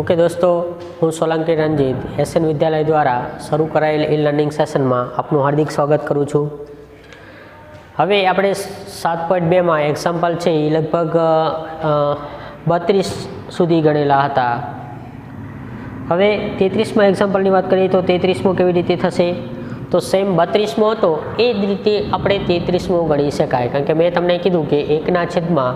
Okay દોસ્તો, હું Solanki Ranjit SN વિદ્યાલય દ્વારા શરૂ કરાયેલ ઈ લર્નિંગ સેશનમાં આપનું હાર્દિક સ્વાગત કરું છું. હવે આપણે સાત પોઈન્ટ બેમાં એક્ઝામ્પલ છે એ લગભગ બત્રીસ સુધી ગણેલા હતા. હવે તેત્રીસમાં એક્ઝામ્પલની વાત કરીએ તો તેત્રીસમો કેવી રીતે થશે? તો સેમ બત્રીસમો હતો, એ જ રીતે આપણે તેત્રીસમો ગણી શકાય. કારણ કે મેં તમને કીધું કે એકના છેદમાં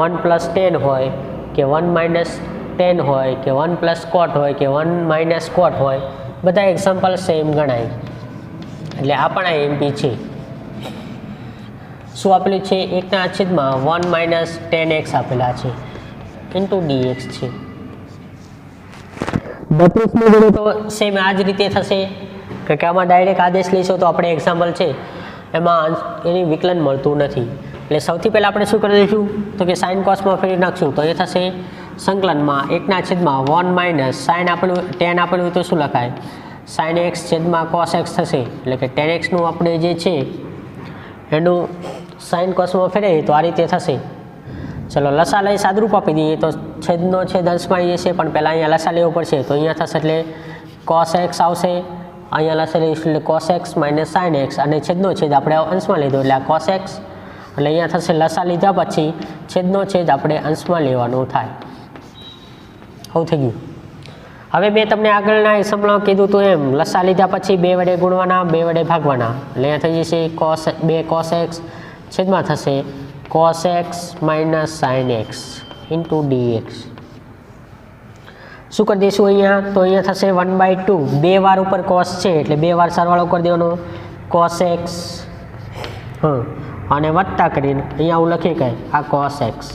વન પ્લસ ટેન હોય કે વન માઇનસ ટેન હોય કે વન પ્લસ કોટ હોય કે વન માઇનસ કોટ હોય, બધા એક્ઝામ્પલ સેમ ગણાય. એટલે આ પણ આ એમપી છે. શું આપેલું છે? એકના છેદમાં વન માઇનસ ટેન એક્સ આપેલા છે. ઇન્ટુ ડીએક્સ છે. બત્રીસમું ગણું તો સેમ આ જ રીતે થશે. કે આમાં ડાયરેક્ટ આદેશ લઈશું તો આપણે એક્ઝામ્પલ છે. એમાં એની વિકલન મળતું નથી. એટલે સૌથી પહેલાં આપણે શું કરી દઈશું? તો કે સાઇન કોસમાં ફેરી નાખશું. તો એ થશે સંકલનમાં એકના છેદમાં વન માઇનસ સાઇન આપેલું, ટેન આપેલું હોય તો શું લખાય? સાઇન એક્સ છેદમાં કોસ એક્સ થશે. એટલે કે ટેન એક્સનું આપણે જે છે, એનું સાઇન કોસમાં ફેરવીએ તો આ રીતે થશે. ચલો, લસા લઈ સાદરૂપ આપી દઈએ તો છેદનો છેદ અંશમાં જશે પણ પહેલાં અહીંયા લસા લેવો પડશે. તો અહીંયા થશે એટલે કોસ એક્સ આવશે. અહીંયા લસા લઈશું એટલે cos x minus sine x અને છેદનો છેદ આપણે અંશમાં લીધો. એટલે આ કોસ એક્સ, એટલે અહીંયા થશે લસા લીધા પછી છેદનો છેદ આપણે અંશમાં લેવાનું થાય. આવું થઈ ગયું. હવે મેં તમને આગળના એક્ઝામ્પલમાં કીધું હતું એમ, લસા લીધા પછી બે વડે ગુણવાના, બે વડે ભાગવાના. એટલે અહીંયા થઈ જશે કોસ બે કોસ એક્સ છેદમાં થશે cos x minus sine x into dx શું કરી દઈશું અહીંયા? તો અહીંયા થશે વન બાય ટુ બે વાર ઉપર કોસ છે, એટલે બે વાર સરવાળો કરી દેવાનો. કોસ એક્સ હા. અને વત્તા કરીને અહીંયા હું લખી કહે આ કોસ એક્સ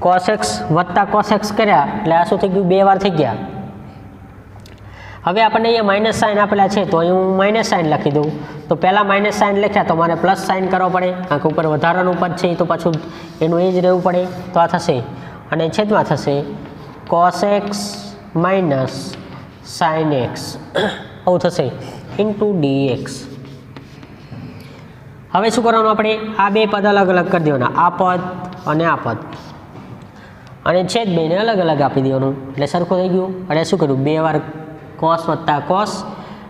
કોસ એક્સ વત્તા કોસ એક્સ કર્યા, એટલે આ શું થઈ ગયું? બે વાર થઈ ગયા. હવે આપણને અહીંયા માઇનસ સાઇન આપેલા છે, તો અહીં હું માઇનસ સાઇન લખી દઉં. તો પહેલાં માઇનસ સાઇન લખ્યા, તો મારે પ્લસ સાઇન કરવો પડે. કારણ ઉપર વધારાનું પદ છે તો પાછું એનું એ જ રહેવું પડે. તો આ થશે. અને છેદમાં થશે cos x minus sine x. આવું થશે. Into dx. હવે શું કરવાનું આપણે? આ બે પદ અલગ અલગ કરી દેવાના. આ પદ અને આ પદ. અને છેદ બેને અલગ અલગ આપી દેવાનું. એટલે સરખું થઈ ગયું. અને શું કર્યું? બે વાર કોસ વત્તા કોસ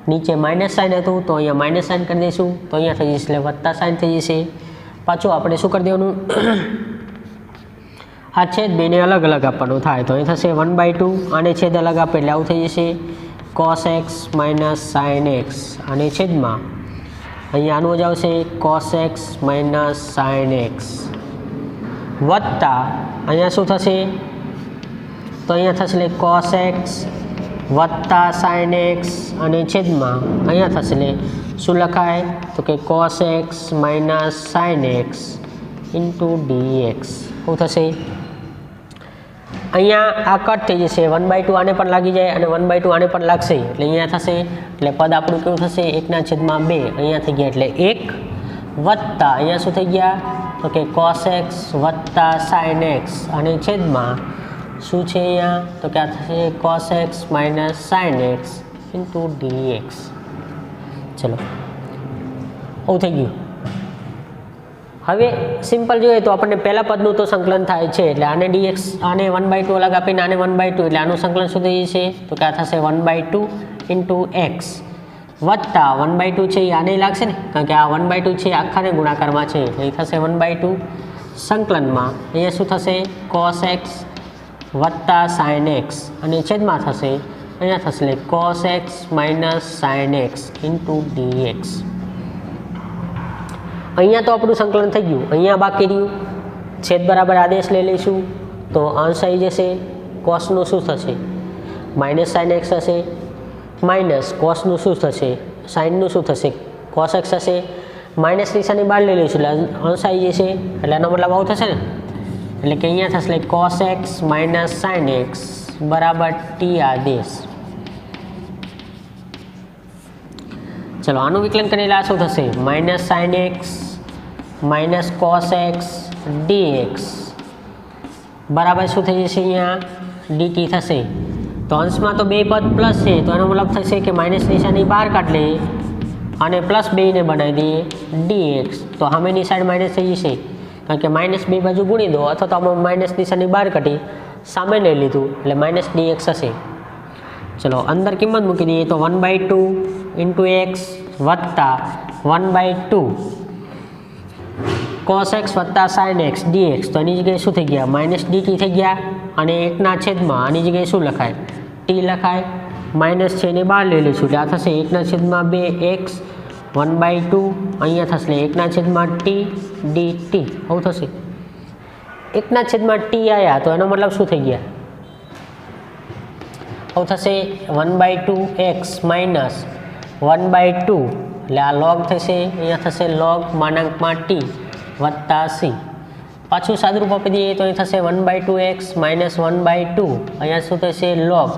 નીચે માઇનસ સાઇન હતું, તો અહીંયા માઇનસ સાઇન કરી દઈશું. તો અહીંયા થઈ જશે એટલે વત્તા સાઇન થઈ જશે. પાછું આપણે શું કરી દેવાનું? આ છેદ બેને અલગ અલગ આપવાનું થાય. તો અહીં થશે વન બાય ટુ અને છેદ અલગ આપે એટલે આવું થઈ જશે. Cos x minus sine x અને છેદમાં અહીંયા આનું જ આવશે cos x minus sine x વત્તા. અહીંયા શું થશે? તો અહીંયા થશે કોસ એક્સ વત્તા સાઇન એક્સ અને છેદમાં. અહીંયા થશે શું લખાય? તો કે cos x minus sine x into dx શું થશે? અહીંયા આ કટ થઈ જશે. વન બાય ટુ આને પણ લાગી જાય અને વન બાય ટુ આને પણ લાગશે. એટલે અહીંયા થશે. એટલે પદ આપણું કેવું થશે? એકના છેદમાં બે. અહીંયા થઈ ગયા એટલે એક. વત્તા. અહીંયા શું થઈ ગયા? તો કે કોસ એક્સ વત્તા સાઇન એક્સ અને છેદમાં શું છે અહીંયા? તો કે આ થશે cos x minus sine x into dx ચલો. આવું થઈ ગયું. હવે સિમ્પલ જોઈએ તો આપણને પહેલા પદનું તો સંકલન થાય છે. એટલે આને ડીએક્સ આને વન બાય ટુ અલગ આપીને આને વન બાય ટુ એટલે આનું સંકલન શું થઈ જશે? તો કે આ થશે one by two into x વત્તા વન બાય ટુ છે એ આને લાગશે ને? કારણ કે આ વન બાય ટુ છે આખાને ગુણાકારમાં છે. એ થશે વન બાય ટુ સંકલનમાં. અહીંયા શું થશે? કોસ એક્સ વત્તા સાઇન એક્સ અને છેદમાં થશે. અહીંયા થશે cos x minus sine x into dx અહીંયા તો આપણું સંકલન થઈ ગયું. અહીંયા બાકી રહ્યું. છેદ બરાબર આદેશ લઈ લઈશું. તો અંશ આવી જશે. કોસનું શું થશે? માઇનસ સાઇન એક્સ થશે માઇનસ કોસનું શું થશે? સાઇનનું શું થશે? કોસ એક્સ થશે. માઇનસ નિશાની બહાર લઈ લઈશું. એટલે અંશ આવી જશે. એટલે એનો મતલબ આવું થશે ને? એટલે કે અહીંયા થશે like cos x minus sine x બરાબર ટી આદેશ ચલો, આનું વિકલન કરીને આ શું થશે? Minus sine x minus cos x D x બરાબર શું થઈ જશે અહીંયા? ડીટી થશે. તો અંશમાં તો બે પદ પ્લસ છે. તો એનો મતલબ થશે કે માઇનસ નિશાની બહાર કાઢ લઈએ અને પ્લસ બેને બનાવી દઈએ ડીએક્સ તો સામેની સાઈડ માઇનસ થઈ જશે. કારણ કે માઇનસ બે બાજુ ગુણી દો અથવા તો આમાં માઇનસ નિશાની બહાર કાઢી સામે લઈ લીધું. એટલે માઇનસ ડી એક્સ હશે. ચલો, અંદર કિંમત મૂકી દઈએ તો one by two into x વત્તા one by two cos x વત્તા સાઇન એક્સ ડીએક્સ તો એની જગ્યાએ શું થઈ ગયા? માઇનસ ડીટી થઈ ગયા અને એકના છેદમાં આની જગ્યાએ શું લખાય? ટી લખાય. માઇનસ છે એને બહાર લઈ લઈશું. એટલે આ થશે એકના છેદમાં બે એક્સ, વન બાય ટુ, અહીંયા થશે એટલે એકના છેદમાં ટી, ડી, ટી. આવું થશે. એકના છેદમાં ટી આવ્યા તો એનો મતલબ શું થઈ ગયા? આવું થશે one by two x minus one by two. એટલે આ લોગ થશે, અહીંયા થશે લોગ માનાંકમાં ટી વત્તા સી. પાછું સાદુરૂપ આપી દઈએ તો અહીં થશે one by two x minus one by two. અહીંયા શું થશે? લોગ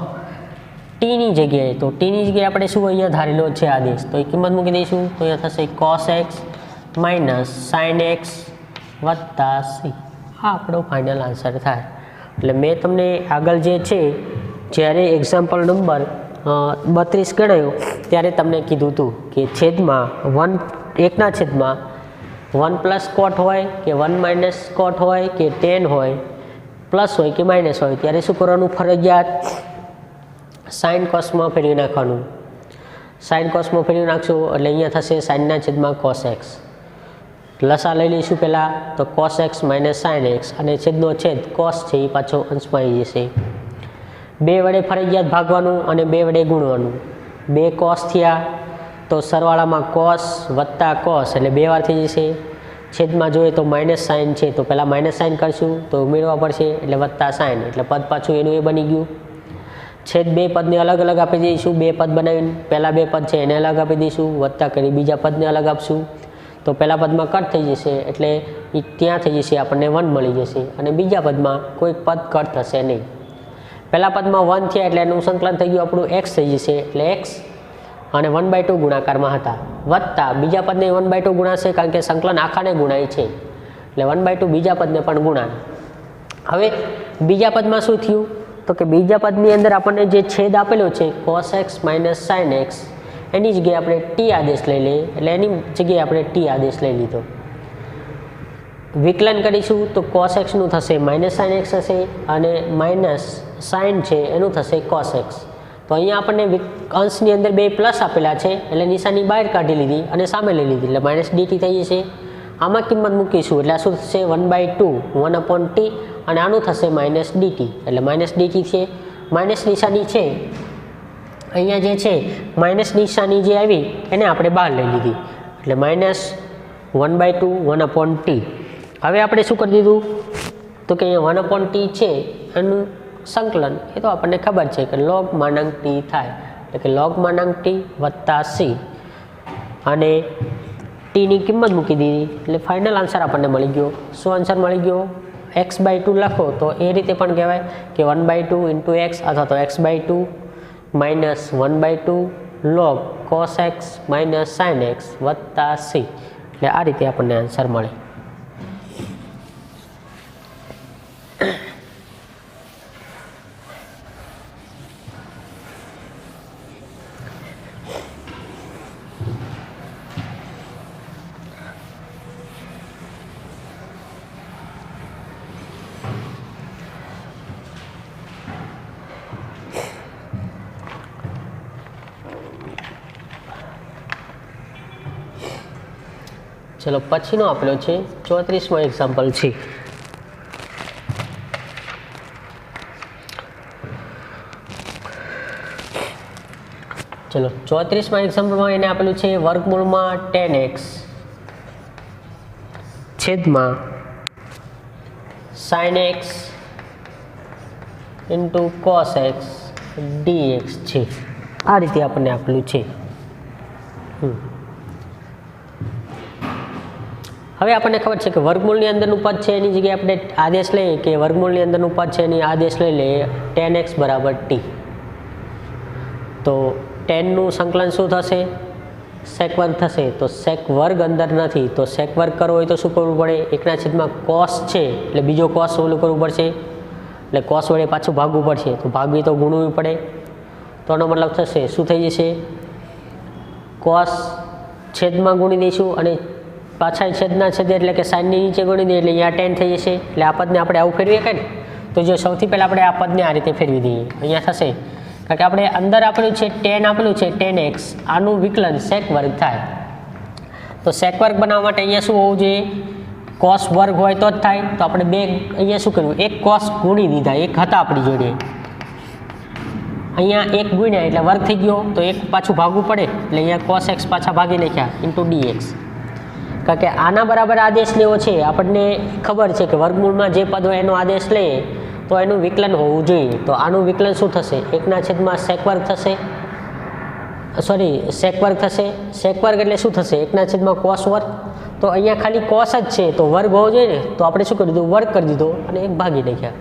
ટીની જગ્યાએ તો ટીની જગ્યાએ આપણે શું અહીંયા ધારેલો છે આદેશ તો એ કિંમત મૂકી દઈશું. તો અહીંયા થશે cos x minus sine x વત્તા સી આ આપણો ફાઇનલ આન્સર થાય. એટલે મેં તમને આગળ જે છે, જ્યારે એક્ઝામ્પલ નંબર બત્રીસ ગણાયો, ત્યારે તમને કીધું હતું કે છેદમાં વન એકના છેદમાં વન પ્લસ કોટ હોય કે વન માઇનસ કોટ હોય કે ટેન હોય પ્લસ હોય કે માઇનસ હોય, ત્યારે શું કરવાનું ફરજિયાત? સાઇન કોસમાં ફેરવી નાખવાનું. સાઇન કોસમાં ફેરવી નાખશું એટલે અહીંયા થશે સાઇનના છેદમાં કોસ એક્સ લસા લઈ લઈશું પહેલાં, તો cos x minus sine x અને છેદનો છેદ કોસ છે એ પાછો અંશમાં આવી જશે. બે વડે ફરજિયાત ભાગવાનું અને બે વડે ગુણવાનું. બે કોસ થયા, તો સરવાળામાં કોસ વત્તા કોસ એટલે બે વાર થઈ જશે. છેદમાં જોઈએ તો માઇનસ સાઇન છે, તો પહેલાં માઇનસ સાઇન કરશું, તો ઉમેરવા પડશે એટલે વત્તા સાઇન એટલે પદ પાછું એનું એ બની ગયું. છેદ બે પદને અલગ અલગ આપી દઈશું. બે પદ બનાવીને પહેલાં બે પદ છે એને અલગ આપી દઈશું. વત્તા કરી બીજા પદને અલગ આપશું. તો પહેલા પદમાં કટ થઈ જશે એટલે ત્યાં થઈ જશે, આપણને વન મળી જશે. અને બીજા પદમાં કોઈ પદ કટ થશે નહીં. પહેલા પદમાં વન થયા એટલે એનું સંકલન થઈ ગયું, આપણું એક્સ થઈ જશે એટલે એક્સ અને વન બાય ટુ ગુણાકારમાં હતા. વત્તા બીજા પદને વન બાય ટુ ગુણાશે કારણ કે સંકલન આખાને ગુણાય છે. એટલે વન બાય ટુ બીજા પદને પણ ગુણાય. હવે બીજા પદમાં શું થયું? તો કે બીજા પદની અંદર આપણને જે છેદ આપેલો છે cos x minus sine x એની જગ્યાએ આપણે ટી આદેશ લઈ લઈએ. એટલે એની જગ્યાએ આપણે ટી આદેશ લઈ લીધો. વિકલન કરીશું તો કોસ એક્સનું થશે માઇનસ સાઇન એક્સ હશે અને માઇનસ સાઇન છે એનું થશે કોસ એક્સ તો અહીંયા આપણને અંશની અંદર બે પ્લસ આપેલા છે, એટલે નિશાની બહાર કાઢી લીધી અને સામે લઈ લીધી. એટલે માઇનસ ડીટી થઈ જશે. આમાં કિંમત મૂકીશું એટલે શું થશે? One by two one upon T અને આનું થશે માઇનસ ડીટી એટલે માઇનસ ડીટી છે. માઇનસ નિશાની છે. અહીંયા જે છે માઇનસ નિશાની જે આવી, એને આપણે બહાર લઈ લીધી. એટલે minus one by two one upon T હવે આપણે શું કરી દીધું? તો કે અહીંયા વન અપોન ટી છે, એનું સંકલન, એ તો આપણને ખબર છે કે લોગ માનાંક ટી થાય. એટલે કે લોગ માનાંક ટી વત્તા સી અને ટીની કિંમત મૂકી દીધી. એટલે ફાઇનલ આન્સર આપણને મળી ગયો. શું આન્સર મળી ગયો? એક્સ બાય ટુ લખો. તો એ રીતે પણ કહેવાય કે one by two into x અથવા તો x by two minus one by two log cos x minus sine x વત્તા સી એટલે આ રીતે આપણને આન્સર મળે. ચલો પછીનો આપેલો છે ચોત્રીસમો એક્ઝામ્પલ છે. ચલો ચોત્રીસમાં એક્ઝામ્પલમાં એને આપેલું છે વર્ગમૂળમાં ટેન એક્સ છેદમાં sine x into cos x dx છે. આ રીતે આપણને આપેલું છે. હમ. હવે આપણને ખબર છે કે વર્ગમૂળની અંદરનું પદ છે, એની જગ્યાએ આપણે આદેશ લઈએ કે વર્ગમૂળની અંદરનું પદ છે, એની આદેશ લઈ લઈએ ટેન એક્સ બરાબર ટી તો ટેનનું સંકલન શું થશે? સેક વર્ગ થશે. તો સેક વર્ગ અંદર નથી. તો સેક વર્ગ કરવો હોય તો શું કરવું પડે? એકના છેદમાં કોસ છે, એટલે બીજો કોસ ઓલું કરવું પડશે. એટલે કોસ વડે પાછું ભાગવું પડશે. તો ભાગવી તો ગુણવું પડે. તો એનો મતલબ થશે. શું થઈ જશે? કોસ છેદમાં ગુણી દઈશું અને પાછા છેદના છેદ એટલે કે સાઈનની નીચે ગણી દઈએ એટલે અહીંયા ટેન થઈ જશે. એટલે આ પદને આપણે આવું ફેરવીએ કે તો જો સૌથી પહેલાં આપણે આ પદને આ રીતે ફેરવી દઈએ. અહીંયા થશે. કારણ કે આપણે અંદર આપેલું છે ટેન આપેલું છે ટેન એક્સ. આનું વિકલન સેક વર્ગ થાય. તો સેક વર્ગ બનાવવા માટે અહીંયા શું હોવું જોઈએ? કોસ વર્ગ હોય તો જ થાય. તો આપણે બે અહીંયા શું કર્યું? એક કોસ ગુણી દીધા. એક હતા આપણી જોડે. અહીંયા એક ગુણ્યા એટલે વર્ગ થઈ ગયો. તો એક પાછું ભાગવું પડે. એટલે અહીંયા કોસ એક્સ પાછા ભાગી નાખ્યા. Into D x. કારણ કે આના બરાબર આદેશ લેવો છે. આપણને ખબર છે કે વર્ગમૂળમાં જે પદ હોય એનો આદેશ લઈએ તો એનું વિકલન હોવું જોઈએ. તો આનું વિકલન શું થશે? એકના છેદમાં સેક વર્ગ થશે. સોરી સેક વર્ગ થશે. સેક વર્ગ એટલે શું થશે? એકના છેદમાં કોસ વર્ગ. તો અહીંયા ખાલી કોસ જ છે. તો વર્ગ હોવો જોઈએ ને? તો આપણે શું કરી દીધું? વર્ગ કરી દીધો અને એક ભાગી નાખ્યા.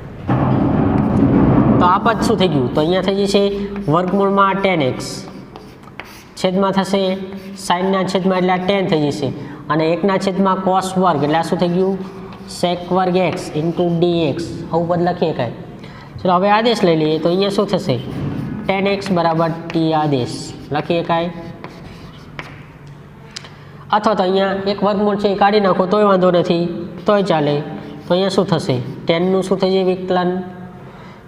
તો આ પદ શું થઈ ગયું? તો અહીંયા થઈ જશે વર્ગમૂળમાં ટેન એક્સ. છેદમાં થશે સાઈનના છેદમાં એટલે ટેન થઈ જશે. અને એકના છેદમાં કોસ વર્ગ, એટલે આ શું થઈ ગયું? સેક વર્ગ એક્સ ઇન્ટુ ડી એક્સ આવું પદ લખીએ કાંઈ. ચલો, હવે આદેશ લઈ લઈએ. તો અહીંયા શું થશે? ટેન એક્સ બરાબર ટી આદેશ. લખીએ કાંઈ. અથવા તો અહીંયા એક વર્ગમૂળ છે એ કાઢી નાખો, તોય વાંધો નથી. તોય ચાલે. તો અહીંયા શું થશે? ટેનનું શું જાય વિકલન?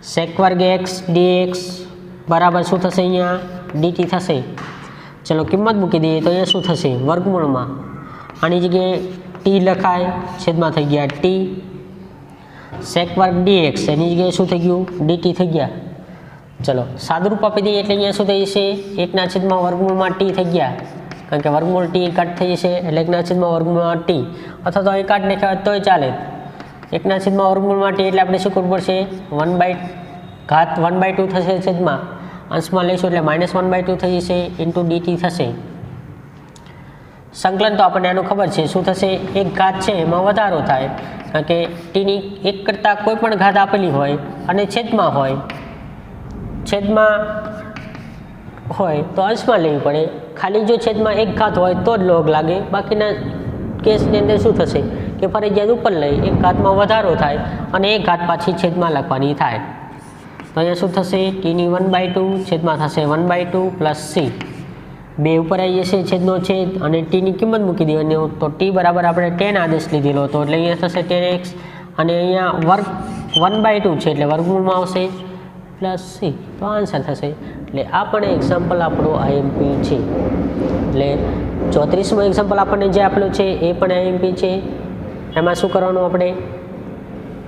સેક વર્ગ એક્સ ડી એક્સ બરાબર શું થશે અહીંયા? ડીટી થશે. ચલો, કિંમત મૂકી દઈએ. તો અહીંયા શું થશે? વર્ગમૂળમાં. આની જગ્યાએ ટી લખાય, છેદમાં થઈ ગયા ટી સેક વર્ગ ડી એક્સ એની જગ્યાએ શું થઈ ગયું? ડીટી થઈ ગયા. ચલો, સાદુરૂપ આપી દઈએ એટલે અહીંયા શું થઈ જશે? એકના છેદમાં વર્ગમૂળમાં ટી થઈ ગયા. કારણ કે વર્ગમૂળ ટી કટ થઈ જશે, એટલે એકના છેદમાં વર્ગમૂળમાં ટી અથવા તો અહીં કાઢ નાખ્યા તોય ચાલે. એકના છેદમાં વર્ગમૂળમાં ટી એટલે આપણે શું કરવું પડશે? વન બાય ઘાત વન બાય ટુ થશે છેદમાં. અંશમાં લઈશું એટલે માઇનસ વન બાય ટુ થઈ જશે ઇન્ટુ ડીટી થશે. સંકલન તો આપણને આનું ખબર છે. શું થશે? એક ઘાત છે, એમાં વધારો થાય. કારણ કે ટીની એક કરતાં કોઈ પણ ઘાત આપેલી હોય અને છેદમાં હોય છેદમાં હોય તો અંશમાં લેવી પડે. ખાલી જો છેદમાં એક ઘાત હોય તો જ લોગ લાગે. બાકીના કેસની અંદર શું થશે? કે ફરજિયાત ઉપર લઈ એક ઘાતમાં વધારો થાય અને એક ઘાત પાછી છેદમાં લખવાની થાય. તો અહીંયા શું થશે? ટીની વન બાય ટુ, છેદમાં થશે one by two plus C. બે ઉપર આવી જશે, છેદનો છેદ અને ટીની કિંમત મૂકી દેવાની. તો ટી બરાબર આપણે ટેન આદેશ લીધેલો હતો. એટલે અહીંયા થશે ટેન એક્સ અને અહીંયા વર્ગ વન બાય ટુ છે, એટલે વર્ગમૂળમાં આવશે. પ્લસ સી, તો આન્સર થશે. એટલે આ પણ એક્ઝામ્પલ આપણો આઈએમપી છે. એટલે ચોત્રીસમો એક્ઝામ્પલ આપણને જે આપેલો છે, એ પણ આઈએમપી છે. એમાં શું કરવાનું આપણે?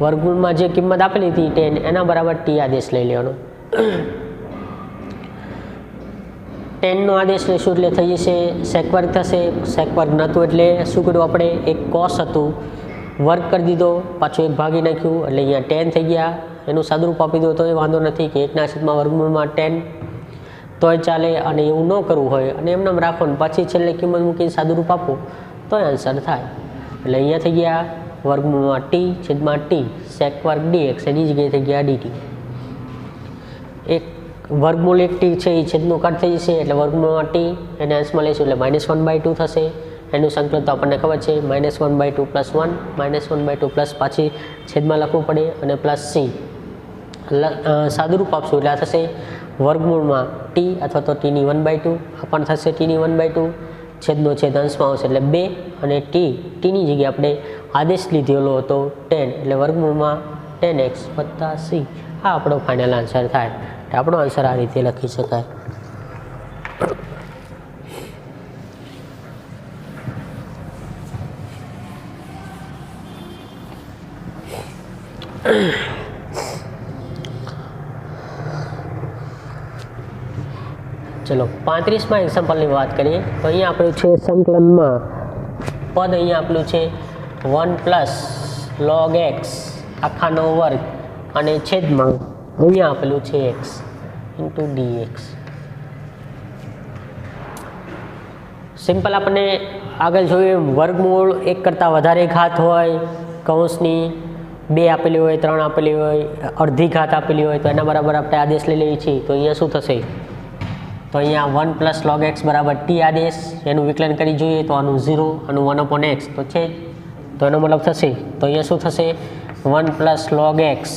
વર્ગમૂળમાં જે કિંમત આપેલી હતી, ટેન, એના બરાબર ટી આદેશ લઈ લેવાનો. ટેનનો આદેશ લઈશું એટલે થઈ જશે? સેક વર્ગ થશે. સેક વર્ક નહોતું એટલે શું કર્યું આપણે? એક કોસ હતું. વર્ગ કરી દીધો. પાછું એક ભાગી નાખ્યું. એટલે અહીંયા ટેન થઈ ગયા. એનું સાદુરૂપ આપી દો તો એ વાંધો નથી કે એકના છેદમાં વર્ગમૂળમાં ટેન. તોય ચાલે અને એવું ન કરવું હોય. અને એમને એમ રાખો ને, પછી છેલ્લે કિંમત મૂકીને સાદુરૂપ આપો. તોય આન્સર થાય. એટલે અહીંયા થઈ ગયા. વર્ગમૂળમાં ટી છેદમાં ટી સેક વર્ગ ડી એક્સ એની જગ્યાએ થઈ ગયા ડીટી એક વર્ગમૂળ એક ટી છે એ છેદનું કટ થઈ જશે, એટલે વર્ગમૂળમાં ટી એને અંશમાં લઈશું, એટલે માઇનસ વન બાય ટુ થશે. એનું સંકલન તો આપણને ખબર છે minus one by two plus one minus one by two plus પાછી છેદમાં લખવું પડે, અને પ્લસ સી સાદુરૂપ આપશું, એટલે આ થશે વર્ગમૂળમાં ટી અથવા તો ટીની વન બાય ટુ આ પણ થશે ટીની વન બાય ટુ છેદનો છેદ અંશમાં આવશે, એટલે બે અને ટી ટીની જગ્યાએ આપણે આદેશ લીધેલો હતો ટેન એટલે વર્ગમૂળમાં ટેન એક્સ વત્તા સી આ આપણો ફાઇનલ આન્સર થાય. આપણો આન્સર આ રીતે લખી શકાય. ચલો, પાંત્રીસમાં એક્ઝામ્પલની વાત કરીએ. તો અહીંયા આપણું છે સંકલનમાં પદ અહીંયા આપણું છે વન પ્લસ લોગ એક્સ આખાનો વર્ગ અને છેદમાં. અહીંયા આપેલું છે x into D x simple આપણને આગળ જોયું વર્ગમૂળ એક કરતાં વધારે ઘાત હોય, કૌંસની બે આપેલી હોય, ત્રણ આપેલી હોય, અડધી ઘાત આપેલી હોય, તો એના બરાબર આપણે આદેશ લઈ લઈએ છીએ. તો અહીંયા શું થશે? તો અહીંયા વન પ્લસ લોગ એક્સ બરાબર ટી આદેશ, એનું વિકલન કરી જોઈએ, તો આનું ઝીરો આનું વન અપોન એક્સ તો છે? તો એનો મતલબ થશે? તો અહીંયા શું થશે? વન પ્લસ લોગ એક્સ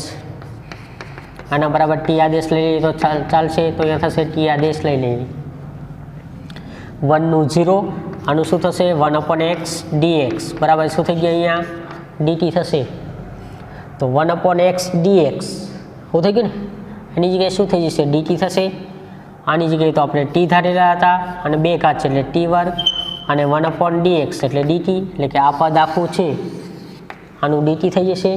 આના બરાબર ટી આદેશ લઈ લઈએ તો ચાલ, ચાલશે તો અહીંયા થશે ટી આદેશ લઈ લઈએ વનનું ઝીરો આનું શું થશે? One upon x D x બરાબર શું થઈ ગયું અહીંયા? ડીટી થશે. તો વન અપોન એક્સ ડીએક્સ શું થઈ ગયું ને? એની જગ્યાએ શું થઈ જશે? ડીટી થશે. આની જગ્યાએ તો આપણે ટી ધારેલા હતા અને બે કાચ એટલે ટી વર્ગ અને વન અપોન ડીએક્સ એટલે ડીટી એટલે કે આ પદ આખું છે. આનું ડીટી થઈ જશે.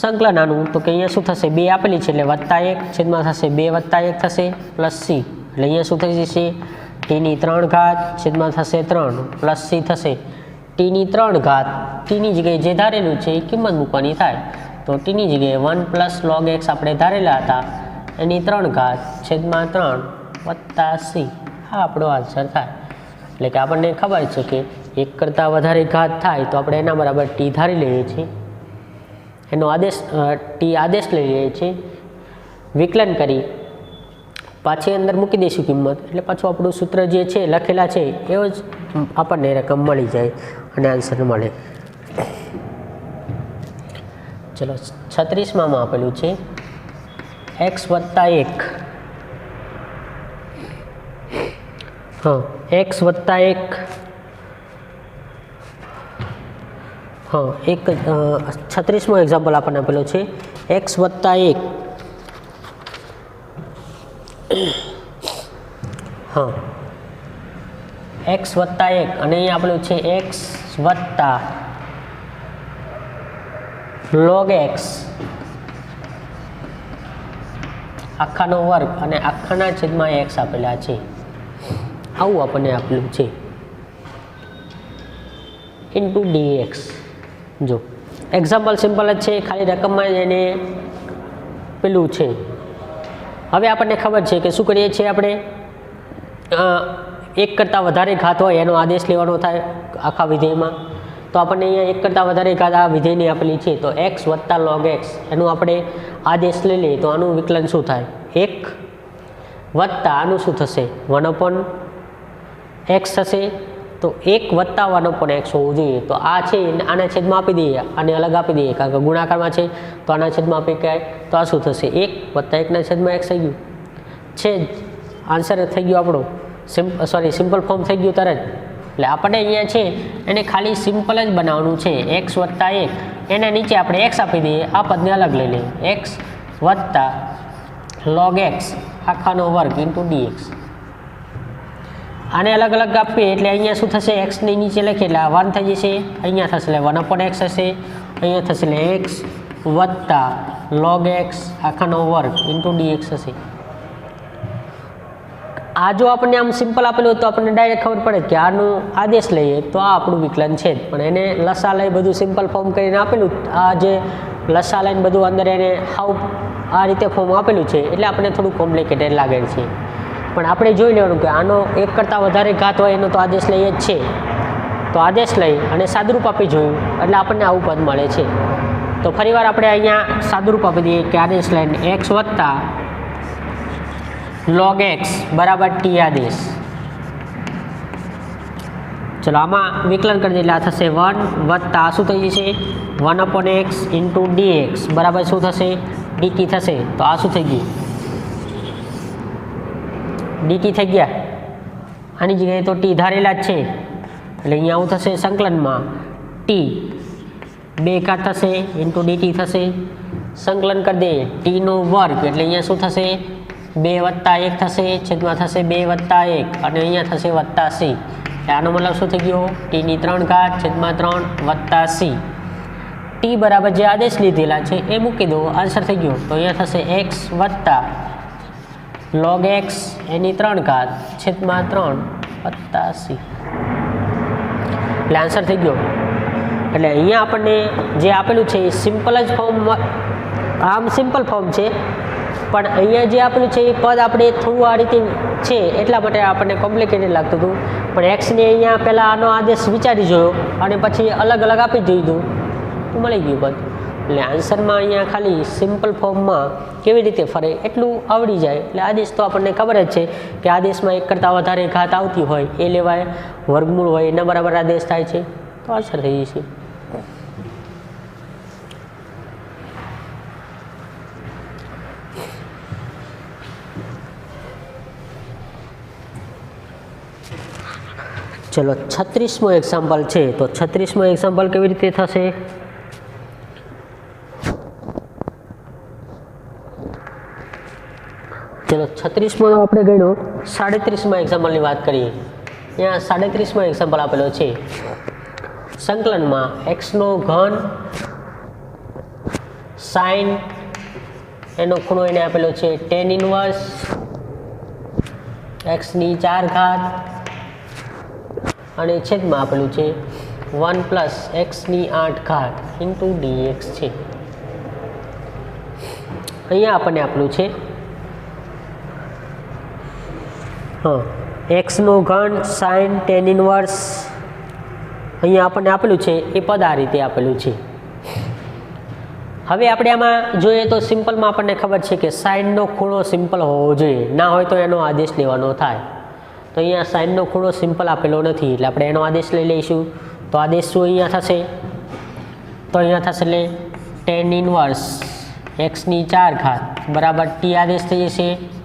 સંકલન આનું, તો કે અહીંયા શું થશે? બે આપેલી છે એટલે વત્તા એક, છેદમાં થશે બે વત્તા એક થશે, પ્લસ સી. એટલે અહીંયા શું થઈ જશે? ટીની ત્રણ ઘાત, છેદમાં થશે ત્રણ, પ્લસ સી થશે. ટીની ત્રણ ઘાત, ટીની જગ્યાએ જે ધારેલું છે એ કિંમત મૂકવાની થાય. તો ટીની જગ્યાએ વન પ્લસ લોગ એક્સ આપણે ધારેલા હતા, એની ત્રણ ઘાત, છેદમાં ત્રણ, વત્તા સી. આ આપણો આન્સર થાય. એટલે કે આપણને ખબર છે કે એક કરતાં વધારે ઘાત થાય તો આપણે એના બરાબર ટી ધારી લઈએ છીએ. એનો આદેશ ટી આદેશ લઈ લઈએ છીએ. વિકલન કરી. પાછી અંદર મૂકી દઈશું કિંમત. એટલે પાછું આપણું સૂત્ર જે છે, લખેલા છે, એવો જ આપણને રકમ મળી જાય અને આન્સર મળે. ચલો, છત્રીસમાં આપેલું છે. એક્સ વત્તા એક. હા એક્સ વત્તા એક. હા, એક છત્રીસમો એક્ઝામ્પલ આપણને આપેલો છે. એક્સ વત્તા એક. હા. એક્સ વત્તા એક. અને અહીંયા આપેલું છે એક્સ વત્તા લોગ એક્સ આખાનો વર્ગ અને આખાના છેદમાં એક્સ આપેલા છે. આવું આપણને આપેલું છે. ઇન્ટુ ડીએક્સ જો. એક્ઝામ્પલ સિમ્પલ જ છે, ખાલી રકમમાં એને પેલું છે. હવે આપણને ખબર છે કે શું કરીએ છીએ આપણે? એક કરતાં વધારે ઘાત હોય એનો આદેશ લેવાનો થાય આખા વિધેયમાં. તો આપણને અહીંયા એક કરતાં વધારે ઘાત આ વિધેયની આપેલી છે. તો એક્સ વત્તા લોગ એક્સ એનું આપણે આદેશ લઈ લઈએ તો આનું વિકલન શું થાય? એક વત્તા આનું શું થશે? વન અપોન એક્સ થશે. તો એક વત્તા પણ એક્સ હોવું જોઈએ. તો આ છે આના છેદમાં આપી દઈએ, આને અલગ આપી દઈએ, કારણ કે ગુણાકારમાં છે, તો આના છેદમાં આપી કહેવાય તો આ શું થશે? એક વત્તા એકના છેદમાં એક્સ થઈ ગયું. છે આન્સર થઈ ગયો આપણો. સિમ્પ, સોરી, સિમ્પલ ફોર્મ થઈ ગયું તરત. એટલે આપણે અહીંયા છે, એને ખાલી સિમ્પલ જ બનાવવાનું છે. એક્સ વત્તા એક. એના નીચે આપણે એક્સ આપી દઈએ. આ પદને અલગ લઈ લઈએ. એક્સ વત્તા લોગ એક્સ આખાનો વર્ગ ઇન્ટુ ડીએક્સ આને અલગ અલગ આપીએ એટલે અહીંયા શું થશે? એક્સની નીચે લખીએ એટલે આ વન થઈ જશે. અહીંયા થશે એટલે વન અપોન એક્સ હશે. અહીંયા થશે એટલે એક્સ વત્તા લોગ એક્સ આખાનો વર્ગ ઇન્ટુ ડીએક્સ હશે. આ જો આપણને આમ સિમ્પલ આપેલું હોય તો આપણને ડાયરેક્ટ ખબર પડે કે આનું આદેશ લઈએ તો આ આપણું વિકલન છે પણ એને લસા લઈ બધું સિમ્પલ ફોર્મ કરીને આપેલું આ જે લસા લઈને બધું અંદર એને હાવ આ રીતે ફોર્મ આપેલું છે એટલે આપણને થોડું કોમ્પ્લિકેટેડ લાગે છે. પણ આપણે જોઈ લેવાનું કે આનો એક કરતાં વધારે ઘાત હોય એનો તો આદેશ લઈએ જ છે. તો આદેશ લઈ અને સાદુરૂપ આપી જોયું, એટલે આપણને આવું પદ મળે છે. તો ફરીવાર આપણે અહીંયા સાદુરૂપ આપી દઈએ કે આદેશ લઈને એક્સ વત્તા લોગ એક્સ બરાબર ટી આદેશ. ચલો, આમાં વિકલન કરી દઈએ એટલે આ થશે વન વત્તા શું થઈ જશે? One upon x into dx બરાબર શું થશે? ડીટી થશે. તો આ શું થઈ ગયું? ડીટી થઈ ગયા. આની જગ્યાએ તો ટી ધારેલા જ છે. એટલે અહીંયા આવું થશે સંકલનમાં. ટી. બે ઘાત થશે, ઇન્ટુ ડીટી થશે. સંકલન કરી દઈએ. ટીનો વર્ગ, એટલે અહીંયા શું થશે? બે વત્તા એક થશે, છેદમાં થશે બે વત્તા એક. અને અહીંયા થશે વત્તા સી. આનો મતલબ શું થઈ ગયો? ટીની ત્રણ ઘાત, છેદમાં ત્રણ, વત્તા સી. ટી બરાબર જે આદેશ લીધેલા છે, એ મૂકી દો. આન્સર થઈ ગયો. તો અહીંયા થશે એક્સ વત્તા લોગ એક્સ એની ત્રણ ઘાત, છેદમાં ત્રણ પત્તાસી એટલે આન્સર થઈ ગયો. એટલે અહીંયા આપણને જે આપેલું છે એ સિમ્પલ જ ફોર્મ આમ સિમ્પલ ફોર્મ છે. પણ અહીંયા જે આપેલું છે એ પદ આપણે થોડું આ રીતે છે, એટલા માટે આપણને કોમ્પ્લિકેટેડ લાગતું હતું. પણ એક્સને અહીંયા પહેલાં આનો આદેશ વિચારી જોયો અને પછી અલગ અલગ આપી દીધું. તો મળી ગયું પદ. એટલે આન્સરમાં અહીંયા ખાલી સિમ્પલ ફોર્મમાં કેવી રીતે ફરે એટલું આવડી જાય. એટલે આદેશ તો આપણને ખબર જ છે કે આદેશમાં એક કરતાં વધારે ઘાત આવતી હોય, એ લેવાય. વર્ગમૂળ હોય, એના બરાબર આદેશ થાય છે. તો આન્સર થઈ જશે. ચલો છત્રીસમો એક્ઝામ્પલ છે. તો છત્રીસમો એક્ઝામ્પલ કેવી રીતે થશે? છત્રીસમાં આપણે ગણ્યો, સાડત્રીસમાં એક્ઝામ્પલની વાત કરીએ, ત્યાં સાડત્રીસમાં એક્ઝામ્પલ આપેલો છે. સંકલનમાં એક્સનો ઘન સાઇન એનો ખૂણો એને આપેલો છે ટેન ઇનવર્સ એક્સની ચાર ઘાત, અને છેદમાં આપેલું છે વન પ્લસ એક્સની આઠ ઘાત ઇન્ટુ ડીએક્સ છે. અહીંયા આપણને આપેલું છે હા. એક્સનો ઘન સાઇન ટેન ઇનવર્સ અહીંયા આપણને આપેલું છે, એ પદ આ રીતે આપેલું છે. હવે આપણે આમાં જોઈએ તો સિમ્પલમાં આપણને ખબર છે કે સાઇનનો ખૂણો સિમ્પલ હોવો જોઈએ. ના હોય તો એનો આદેશ લેવાનો થાય. તો અહીંયા સાઇનનો ખૂણો સિમ્પલ આપેલો નથી, એટલે આપણે એનો આદેશ લઈ લઈશું. તો આદેશ શું અહીંયા થશે? તો અહીંયા થશે એટલે ટેન ઇનવર્સ એક્સની ચાર ઘાત. બરાબર ટી આદેશ થઈ જશે.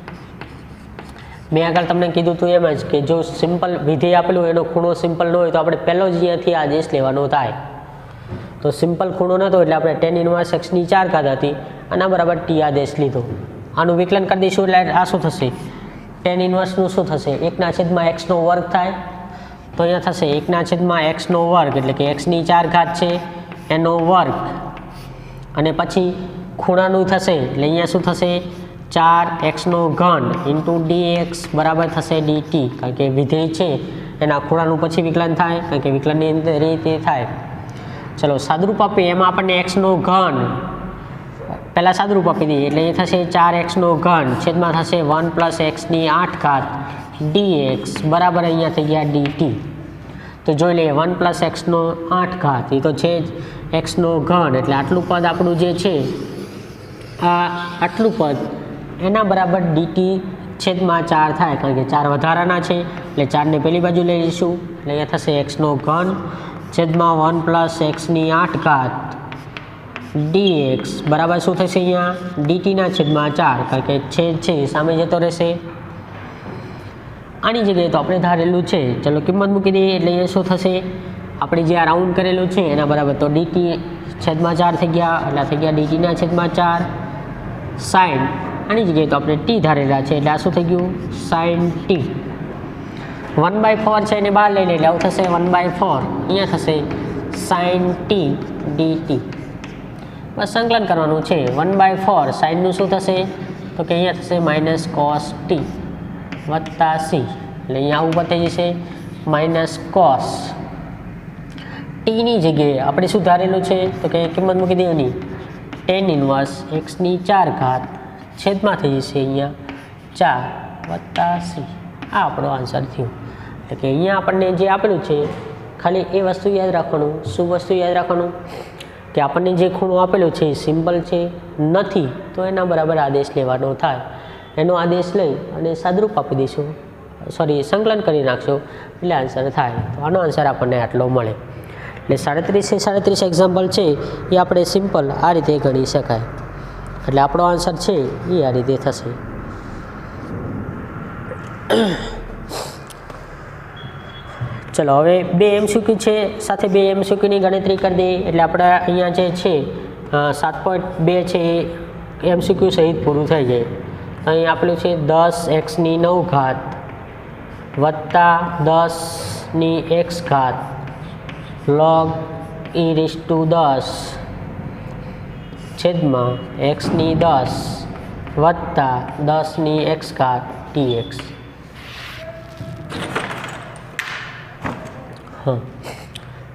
મેં આગળ તમને કીધું હતું એમ જ કે જો સિમ્પલ વિધેય આપેલું એનો ખૂણો સિમ્પલ ન હોય તો આપણે પહેલો જ અહીંયાથી દેશ લેવાનો થાય. તો સિમ્પલ ખૂણો નહોતો એટલે આપણે ટેન ઇનવર્સ એક્સની ચાર ઘાત હતી, આના બરાબર ટી આદેશ લીધો. આનું વિકલન કરી દઈશું એટલે આ શું થશે? ટેન ઇન્વર્સનું શું થશે? એકના છેદમાં એક્સનો વર્ગ થાય. તો અહીંયા થશે એકના છેદમાં એક્સનો વર્ગ, એટલે કે એક્સની ચાર ઘાત છે, એનો વર્ગ. અને પછી ખૂણાનું થશે, એટલે અહીંયા શું થશે? ચાર એક્સનો ઘન ઇન્ટુ ડી એક્સ બરાબર થશે ડી ટી, કારણ કે વિધેય છે, એના ખૂણાનું પછી વિકલન થાય, કારણ કે વિકલનની અંદર રીતે થાય. ચલો, સાદરૂપ આપીએ, એમાં આપણને એક્સનો ઘન. પહેલાં સાદરૂપ આપી દઈએ, એટલે એ થશે ચાર એક્સનો ઘન. છેદમાં થશે વન પ્લસ એક્સની આઠ ઘાત ડી એક્સ, બરાબર અહીંયા થઈ ગયા ડી ટી. તો જોઈ લઈએ, વન પ્લસ એક્સનો આઠ ઘાત, એ તો છે જ એક્સનો ઘન. એટલે આટલું પદ આપણું જે છે, આ આટલું પદ એના બરાબર ડીટી છેદમાં ચાર થાય, કારણ કે ચાર વધારાના છે, એટલે ચારને પેલી બાજુ લઈ લઈશું એટલે એ થશે એક્સનો ઘન છેદમાં વન પ્લસ એક્સની આઠ ઘાત ડી એક્સ બરાબર શું થશે અહીંયા? ડીટીના છેદમાં ચાર, કારણ કે છેદ છે સામે જતો રહેશે. આની જગ્યાએ તો આપણે ધારેલું છે. ચલો કિંમત મૂકી દઈએ, એટલે એ શું થશે? આપણે જે આ રાઉન્ડ કરેલું છે, એના બરાબર તો ડીટી છેદમાં ચાર થઈ ગયા એટલે થઈ ગયા ડીટીના છેદમાં ચાર. સાઇન આની જગ્યાએ તો આપણે ટી ધારેલા છે, એટલે આ શું થઈ ગયું? Sine T. One by four છે એને બહાર લઈને એટલે આવું થશે વન બાય ફોર. અહીંયા થશે સાઇન ટી ડી ટી. બસ સંકલન કરવાનું છે. વન બાય ફોર, સાઇનનું શું થશે? તો કે અહીંયા થશે માઇનસ કોસ ટી વત્તા સી. એટલે અહીંયા આવું પતે જશે. માઇનસ કોસ ટીની જગ્યાએ આપણે શું ધારેલું છે? તો કે કિંમત મૂકી દેવાની. ટેન ઇન્વર્સ એક્સની ચાર ઘાત છેદમાં થઈ જશે અહીંયા ચાર વત્તા સી. આ આપણો આન્સર થયો. એટલે કે અહીંયા આપણને જે આપેલું છે, ખાલી એ વસ્તુ યાદ રાખવાનું. શું વસ્તુ યાદ રાખવાનું? કે આપણને જે ખૂણો આપેલો છે એ સિમ્પલ છે, નથી, તો એના બરાબર આદેશ લેવાનો થાય. એનો આદેશ લઈ અને સાદરૂપ આપી દઈશું. સોરી સંકલન કરી નાખશો. એટલે આન્સર થાય. તો આનો આન્સર આપણને આટલો મળે. એટલે સાડત્રીસે સાડત્રીસ એક્ઝામ્પલ છે, એ આપણે સિમ્પલ આ રીતે ગણી શકાય. એટલે આપણો આન્સર છે એ આ રીતે થશે. ચલો, હવે બે એમસીક્યુ છે, સાથે બે એમસીક્યુની ગણતરી કરી દઈએ. એટલે આપણે અહીંયા જે છે સાત પોઈન્ટ બે છે, એ એમસીક્યુ સહિત પૂરું થઈ જાય. અહીં આપેલું છે દસ એક્સની નવ ઘાત વત્તા દસની એક્સ ઘાત લોગ ઈ રીસ ટુ દસ. છેદમાં એક્સની દસ વત્તા દસની એક્સ ઘાત ટી એક્સ. હા.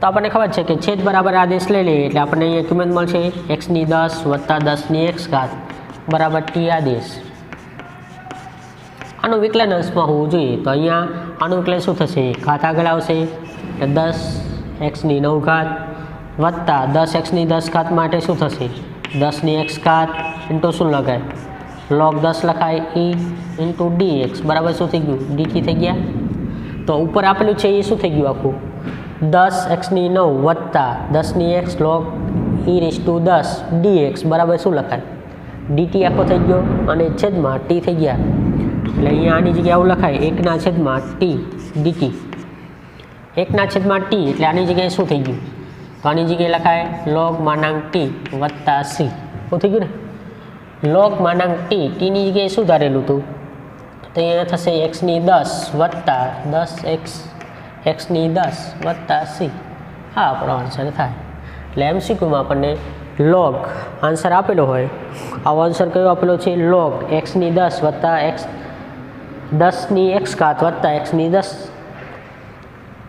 તો આપણને ખબર છે કે છેદ બરાબર આદેશ લઈ લઈએ એટલે આપણને અહીંયા કિંમત મળશે એક્સની દસ વત્તા દસની એક્સ ઘાત બરાબર ટી આદેશ આનું વિકલન અંશમાં હોવું જોઈએ. તો અહીંયા આનું વિકલન શું થશે? ઘાત આગળ આવશે. એટલે દસ એક્સની નવ ઘાત વત્તા દસ એક્સની દસ ઘાત માટે શું થશે? દસની એક્સ ઘાત ઇન્ટુ શું લખાય લોગ દસ લખાય ઈ ઇન્ટુ ડી એક્સ. બરાબર શું થઈ ગયું? ડીટી થઈ ગયા? તો ઉપર આપેલું છે એ શું થઈ ગયું આખું? દસ એક્સની નવ વત્તા દસની x log e raise to દસ ડી એક્સ. બરાબર શું લખાય? ડીટી આખો થઈ ગયો અને છેદમાં ટી થઈ ગયા. એટલે અહીંયા આની જગ્યાએ આવું લખાય, એકના છેદમાં ટી ડીટી એકના છેદમાં ટી, એટલે આની જગ્યાએ શું થઈ ગયું? તો જગ્યાએ લખાય લોગ માનાંક ટી વત્તા સી. શું થઈ ગયું ને? લોગ માનાંક ટી ટીની જગ્યાએ શું ધારેલું હતું? તો અહીંયા થશે એક્સની દસ વત્તા દસ એક્સ એક્સની દસ વત્તા સી. હા, આપણો આન્સર થાય. એટલે એમસીક્યુમાં આપણને લોગ આન્સર આપેલો હોય. આવો આન્સર કયો આપેલો છે? લોગ એક્સની દસ વત્તા એક્સ દસની એક્સ ઘાત વત્તા એક્સની દસ.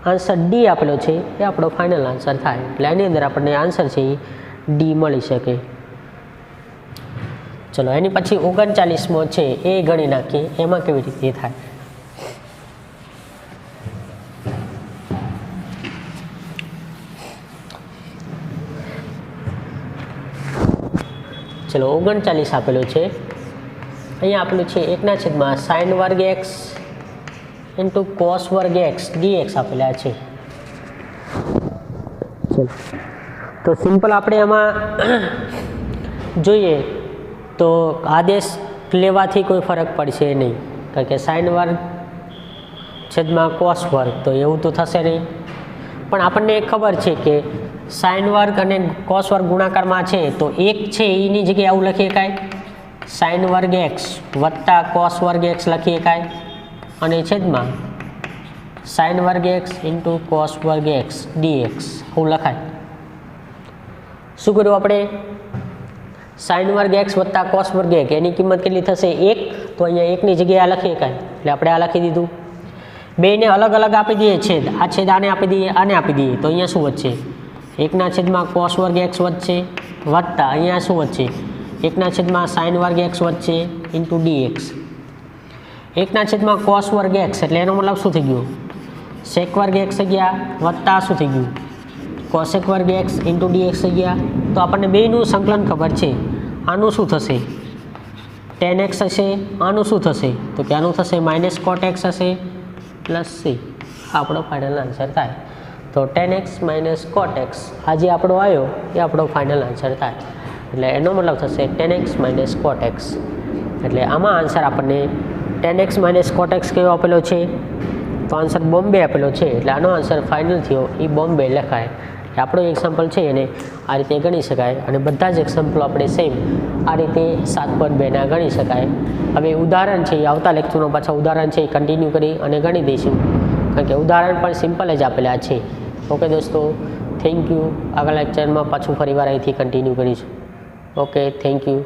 આન્સર ડી આપેલો છે એ આપણો ફાઇનલ આન્સર થાય. એટલે આની અંદર આપણને આન્સર છે એ ડી મળી શકે. ચલો, એની પછી ઓગણચાલીસમો છે એ ગણી નાખીએ. એમાં કેવી રીતે થાય? ચલો, ઓગણચાલીસ આપેલું છે. અહીંયા આપેલું છે એકના છેદમાં સાઇન વર્ગ એક્સ ઇન્ટુ કોસ વર્ગ એક્સ ડીએક્સ આપેલા છે. તો સિમ્પલ આપણે એમાં જોઈએ તો આદેશ લેવાથી કોઈ ફરક પડશે નહીં. કારણ કે સાઇન વર્ગ છેદમાં કોસ વર્ગ, તો એવું તો થશે નહીં. પણ આપણને ખબર છે કે સાઇન વર્ગ અને કોસ વર્ગ ગુણાકારમાં છે, તો એક છે એની જગ્યાએ આવું લખી શકાય. સાઇન વર્ગ એક્સ વત્તા કોસ વર્ગ એક્સ લખી શકાય. અને છેદમાં સાઇન વર્ગ એક્સ ઇન્ટુ કોસ વર્ગ એક્સ ડીએક્સ આવું લખાય. શું કર્યું આપણે? સાઇન વર્ગ એક્સ વત્તા કોસ વર્ગ એક. એની કિંમત કેટલી થશે? એક. તો અહીંયા એકની જગ્યાએ આ લખીએ કાંઈ. એટલે આપણે આ લખી દીધું. બેને અલગ અલગ આપી દઈએ છેદ. આ છેદ આને આપી દઈએ, આને આપી દઈએ. તો અહીંયા શું વધશે? એકના છેદમાં કોસ વર્ગ એક્સ વધશે. વત્તા અહીંયા શું વધશે? એકના છેદમાં સાઇન વર્ગ એક્સ વધશે ઇન્ટુ ડી એક્સ એકના છેદમાં કોસ વર્ગ એક્સ એટલે એનો મતલબ શું થઈ ગયું? સેક વર્ગ એક્સ થઈ વત્તા શું થઈ ગયું? કોસેક વર્ગ એક્સ ઇન્ટુ ડી એક્સ થઈ તો આપણને બેનું સંકલન ખબર છે. આનું શું થશે? ટેન એક્સ હશે, આનું શું થશે? તો કે આનું થશે માઇનસ કોટ એક્સ હશે પ્લસ સી આપણો ફાઇનલ આન્સર થાય. તો tan x minus cot x આ જે આપણો આવ્યો, એ આપણો ફાઇનલ આન્સર થાય. એટલે એનો મતલબ થશે tan x minus cot x એટલે આમાં આન્સર આપણને ટેન એક્સ માઇનસ કોટેક્સ કયો આપેલો છે? તો આન્સર બોમ્બે આપેલો છે. એટલે આનો આન્સર ફાઇનલ થયો. એ બોમ્બે લખાય. એટલે આપણો એક્ઝામ્પલ છે એને આ રીતે ગણી શકાય. અને બધા જ એક્ઝામ્પલો આપણે સેમ આ રીતે સાત પોઈન્ટ બેના ગણી શકાય. હવે ઉદાહરણ છે, એ આવતા લેક્ચરમાં પાછા ઉદાહરણ છે, એ કન્ટિન્યુ કરી અને ગણી દઈશું. કારણ કે ઉદાહરણ પણ સિમ્પલ જ આપેલા છે. ઓકે દોસ્તો થેન્ક યુ આગળ લેક્ચરમાં પાછું ફરીવાર અહીંથી કન્ટિન્યુ કરીશું. Okay thank you